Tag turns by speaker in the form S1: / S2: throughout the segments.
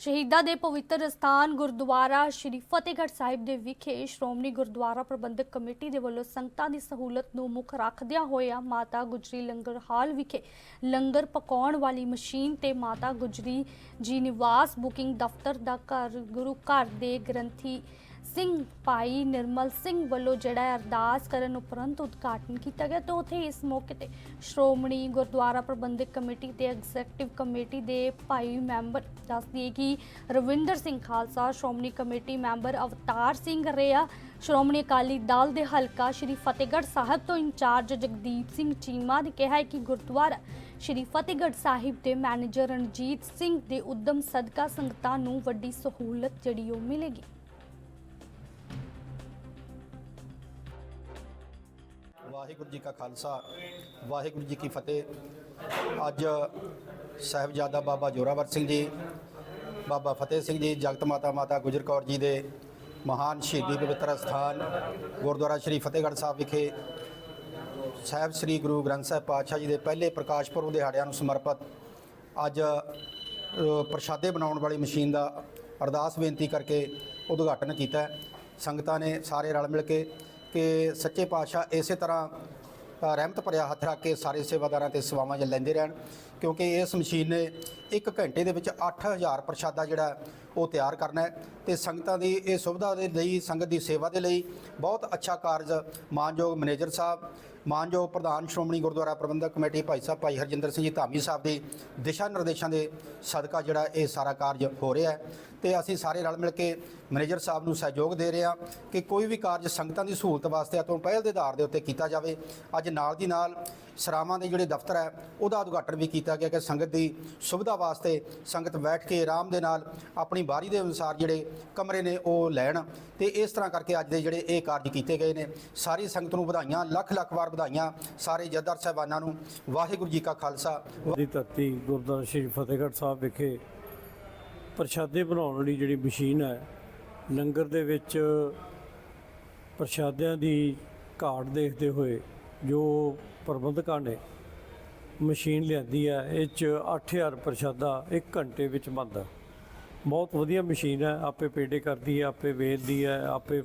S1: ਸ਼ਹੀਦਾਂ ਦੇ ਪਵਿੱਤਰ ਸਥਾਨ ਗੁਰਦੁਆਰਾ ਸ਼੍ਰੀ ਫਤਿਹਗੜ੍ਹ ਸਾਹਿਬ ਦੇ ਵਿਖੇ ਸ਼੍ਰੋਮਣੀ ਗੁਰਦੁਆਰਾ ਪ੍ਰਬੰਧਕ ਕਮੇਟੀ ਦੇ ਵੱਲੋਂ ਸੰਗਤਾਂ ਦੀ ਸਹੂਲਤ ਨੂੰ ਮੁੱਖ ਰੱਖਦਿਆਂ ਹੋਇਆ ਮਾਤਾ ਗੁਜਰੀ ਲੰਗਰ ਹਾਲ ਵਿਖੇ ਲੰਗਰ ਪਕਾਉਣ ਵਾਲੀ ਮਸ਼ੀਨ ਤੇ ਮਾਤਾ ਗੁਜਰੀ ਜੀ ਨਿਵਾਸ ਬੁਕਿੰਗ ਦਫ਼ਤਰ ਦਾ ਘਰ ਗੁਰੂ ਘਰ ਦੇ ਗ੍ਰੰਥੀ ਸਿੰਘ ਭਾਈ ਨਿਰਮਲ ਸਿੰਘ ਵੱਲੋਂ ਜਿਹੜਾ ਅਰਦਾਸ ਕਰਨ ਉਪਰੰਤ ਉਦਘਾਟਨ ਕੀਤਾ ਗਿਆ ਤੇ ਉਥੇ ਇਸ ਮੌਕੇ ਤੇ ਸ਼੍ਰੋਮਣੀ ਗੁਰਦੁਆਰਾ ਪ੍ਰਬੰਧਕ ਕਮੇਟੀ ਤੇ ਐਗਜ਼ੈਕਟਿਵ ਕਮੇਟੀ ਦੇ ਭਾਈ ਮੈਂਬਰ ਦੱਸਦੀ ਕਿ ਰਵਿੰਦਰ ਸਿੰਘ ਖਾਲਸਾ, ਸ਼੍ਰੋਮਣੀ ਕਮੇਟੀ ਮੈਂਬਰ ਅਵਤਾਰ ਸਿੰਘ ਰੇਆ, ਸ਼੍ਰੋਮਣੀ ਅਕਾਲੀ ਦਲ ਦੇ ਹਲਕਾ ਸ਼੍ਰੀ ਫਤਿਹਗੜ੍ਹ ਸਾਹਿਬ ਤੋਂ ਇੰਚਾਰਜ ਜਗਦੀਪ ਸਿੰਘ ਚੀਮਾ ਨੇ ਕਿਹਾ ਹੈ ਕਿ ਗੁਰਦੁਆਰਾ ਸ਼੍ਰੀ ਫਤਿਹਗੜ੍ਹ ਸਾਹਿਬ ਦੇ ਮੈਨੇਜਰ ਰਣਜੀਤ ਸਿੰਘ ਦੇ ਉਦਮ ਸਦਕਾ ਸੰਗਤਾਂ ਨੂੰ ਵੱਡੀ ਸਹੂਲਤ ਜਿਹੜੀ ਉਹ ਮਿਲੇਗੀ।
S2: ਵਾਹਿਗੁਰੂ ਜੀ ਕਾ ਖਾਲਸਾ, ਵਾਹਿਗੁਰੂ ਜੀ ਕੀ ਫਤਿਹ। ਅੱਜ ਸਾਹਿਬਜ਼ਾਦਾ ਬਾਬਾ ਜੋਰਾਵਰ ਸਿੰਘ ਜੀ, ਬਾਬਾ ਫਤਿਹ ਸਿੰਘ ਜੀ, ਜਗਤ ਮਾਤਾ ਮਾਤਾ ਗੁਜਰ ਕੌਰ ਜੀ ਦੇ ਮਹਾਨ ਸ਼ਹੀਦੀ ਪਵਿੱਤਰ ਸਥਾਨ, ਗੁਰਦੁਆਰਾ ਸ਼੍ਰੀ ਫਤਿਹਗੜ੍ਹ ਸਾਹਿਬ ਵਿਖੇ ਸਾਹਿਬ ਸ੍ਰੀ ਗੁਰੂ ਗ੍ਰੰਥ ਸਾਹਿਬ ਪਾਤਸ਼ਾਹ ਜੀ ਦੇ ਪਹਿਲੇ ਪ੍ਰਕਾਸ਼ ਪੁਰਬ ਦਿਹਾੜਿਆਂ ਨੂੰ ਸਮਰਪਿਤ ਅੱਜ ਪ੍ਰਸ਼ਾਦੇ ਬਣਾਉਣ ਵਾਲੀ ਮਸ਼ੀਨ ਦਾ ਅਰਦਾਸ ਬੇਨਤੀ ਕਰਕੇ ਉਦਘਾਟਨ ਕੀਤਾ। ਸੰਗਤਾਂ ਨੇ ਸਾਰੇ ਰਲ ਮਿਲ ਕੇ ਕਿ ਸੱਚੇ ਪਾਤਸ਼ਾਹ ਇਸੇ ਤਰ੍ਹਾਂ ਰਹਿਮਤ ਭਰਿਆ ਹੱਥ ਰੱਖ ਕੇ ਸਾਰੇ ਸੇਵਾਦਾਰਾਂ ਤੇ ਸੇਵਾਵਾਂ ਜ ਲੈਂਦੇ ਰਹਿਣ, ਕਿਉਂਕਿ ਇਸ ਮਸ਼ੀਨ ਨੇ 1 ਘੰਟੇ ਦੇ ਵਿੱਚ 8000 ਪ੍ਰਸ਼ਾਦਾ ਜਿਹੜਾ ਉਹ ਤਿਆਰ ਕਰਨਾ ਹੈ ਤੇ ਸੰਗਤਾਂ ਦੀ ਇਹ ਸੁਵਿਧਾ ਦੇ ਲਈ, ਸੰਗਤ ਦੀ ਸੇਵਾ ਦੇ ਲਈ ਬਹੁਤ ਅੱਛਾ ਕਾਰਜ ਮਾਨਯੋਗ ਮੈਨੇਜਰ ਸਾਹਿਬ, ਮਾਨਯੋਗ ਪ੍ਰਧਾਨ ਸ਼੍ਰੋਮਣੀ ਗੁਰਦੁਆਰਾ ਪ੍ਰਬੰਧਕ ਕਮੇਟੀ ਭਾਈ ਸਾਹਿਬ, ਭਾਈ ਹਰਜਿੰਦਰ ਸਿੰਘ ਜੀ ਧਾਮੀ ਸਾਹਿਬ ਦੇ ਦਿਸ਼ਾ ਨਿਰਦੇਸ਼ਾਂ ਦੇ ਸਦਕਾ ਜਿਹੜਾ ਇਹ ਸਾਰਾ ਕਾਰਜ ਹੋ ਰਿਹਾ ਹੈ। ਤੇ ਅਸੀਂ ਸਾਰੇ ਰਲ ਮਿਲ ਕੇ ਮੈਨੇਜਰ ਸਾਹਿਬ ਨੂੰ ਸਹਿਯੋਗ ਦੇ ਰਹੇ ਹਾਂ ਕਿ ਕੋਈ ਵੀ ਕਾਰਜ ਸੰਗਤਾਂ ਦੀ ਸਹੂਲਤ ਵਾਸਤੇ ਤੋਂ ਪਹਿਲ ਦੇ ਆਧਾਰ ਦੇ ਉੱਤੇ ਕੀਤਾ ਜਾਵੇ। ਅੱਜ ਨਾਲ ਦੀ ਨਾਲ ਸਰਾਵਾਂ ਦੇ ਜਿਹੜੇ ਦਫ਼ਤਰ ਹੈ, ਉਹਦਾ ਉਦਘਾਟਨ ਵੀ ਕੀਤਾ ਗਿਆ ਕਿ ਸੰਗਤ ਦੀ ਸੁਵਿਧਾ ਵਾਸਤੇ ਸੰਗਤ ਬੈਠ ਕੇ ਆਰਾਮ ਦੇ ਨਾਲ ਆਪਣੀ ਬਾਰੀ ਦੇ ਅਨੁਸਾਰ ਜਿਹੜੇ ਕਮਰੇ ਨੇ ਉਹ ਲੈਣ ਤੇ ਇਸ ਤਰ੍ਹਾਂ ਕਰਕੇ ਅੱਜ ਦੇ ਜਿਹੜੇ ਇਹ ਕਾਰਜ ਕੀਤੇ ਗਏ ਨੇ। ਸਾਰੀ ਸੰਗਤ ਨੂੰ ਵਧਾਈਆਂ, ਲੱਖ ਲੱਖ ਵਾਰ ਵਧਾਈਆਂ ਸਾਰੇ ਜੱਦਰ ਸਾਹਿਬਾਨਾਂ ਨੂੰ। ਵਾਹਿਗੁਰੂ ਜੀ ਕਾ ਖਾਲਸਾ।
S3: ਦੀ ਧਰਤੀ ਗੁਰਦੁਆਰਾ ਸ਼੍ਰੀ ਫਤਿਹਗੜ੍ਹ ਸਾਹਿਬ ਵਿਖੇ ਪ੍ਰਸ਼ਾਦੇ ਬਣਾਉਣ ਵਾਲੀ ਜਿਹੜੀ ਮਸ਼ੀਨ ਹੈ, ਲੰਗਰ ਦੇ ਵਿੱਚ ਪ੍ਰਸ਼ਾਦਿਆਂ ਦੀ ਘਾਟ ਦੇਖਦੇ ਹੋਏ ਜੋ ਪ੍ਰਬੰਧਕਾਂ ਨੇ ਮਸ਼ੀਨ ਲਿਆਂਦੀ ਹੈ, ਇਹ 'ਚ 8000 ਪ੍ਰਸ਼ਾਦਾ 1 ਘੰਟੇ ਵਿੱਚ ਬਣਦਾ ਬਹੁਤ ਵਧੀਆ ਮਸ਼ੀਨ ਹੈ ਆਪੇ ਪੇਡੇ ਕਰਦੀ ਹੈ ਆਪੇ ਵੇਚਦੀ ਹੈ ਆਪੇ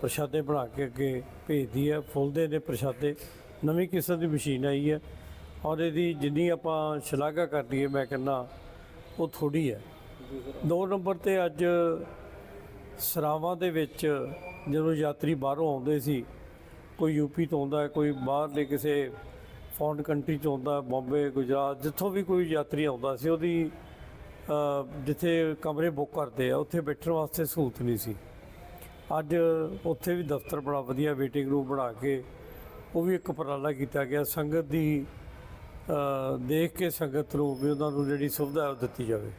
S3: ਪ੍ਰਸ਼ਾਦੇ ਬਣਾ ਕੇ ਅੱਗੇ ਭੇਜਦੀ ਹੈ ਫੁੱਲਦੇ ਨੇ ਪ੍ਰਸ਼ਾਦੇ। ਨਵੀਂ ਕਿਸਮ ਦੀ ਮਸ਼ੀਨ ਆਈ ਹੈ ਔਰ ਇਹਦੀ ਜਿੰਨੀ ਆਪਾਂ ਸ਼ਲਾਘਾ ਕਰਦੀ ਹੈ ਮੈਂ ਕਹਿੰਦਾ ਉਹ ਥੋੜੀ ਹੈ। ਦੋ ਨੰਬਰ ਤੇ ਅੱਜ ਸਰਾਵਾਂ ਦੇ ਵਿੱਚ ਜਦੋਂ ਯਾਤਰੀ ਬਾਹਰੋਂ ਆਉਂਦੇ ਸੀ ਕੋਈ ਯੂਪੀ ਤੋਂ ਆਉਂਦਾ ਕੋਈ ਬਾਹਰਲੇ ਕਿਸੇ ਫੋਰਨ ਕੰਟਰੀ ਤੋਂ ਆਉਂਦਾ ਹੈ, ਬੰਬੇ ਗੁਜਰਾਤ ਜਿੱਥੋਂ ਵੀ ਕੋਈ ਯਾਤਰੀ ਆਉਂਦਾ ਸੀ ਉਹਦੀ ਜਿੱਥੇ ਕਮਰੇ ਬੁੱਕ ਕਰਦੇ ਆ, ਉੱਥੇ ਬੈਠਣ ਵਾਸਤੇ ਸਹੂਲਤ ਨਹੀਂ ਸੀ। ਅੱਜ ਉੱਥੇ ਵੀ ਦਫ਼ਤਰ ਬੜਾ ਵਧੀਆ ਵੇਟਿੰਗ ਰੂਮ ਬਣਾ ਕੇ ਉਹ ਵੀ ਇੱਕ ਉਪਰਾਲਾ ਕੀਤਾ ਗਿਆ। ਸੰਗਤ ਦੀ ਦੇਖ ਕੇ ਸੰਗਤ ਨੂੰ ਵੀ ਉਹਨਾਂ ਨੂੰ ਜਿਹੜੀ ਸੁਵਿਧਾ ਉਹ ਦਿੱਤੀ ਜਾਵੇ।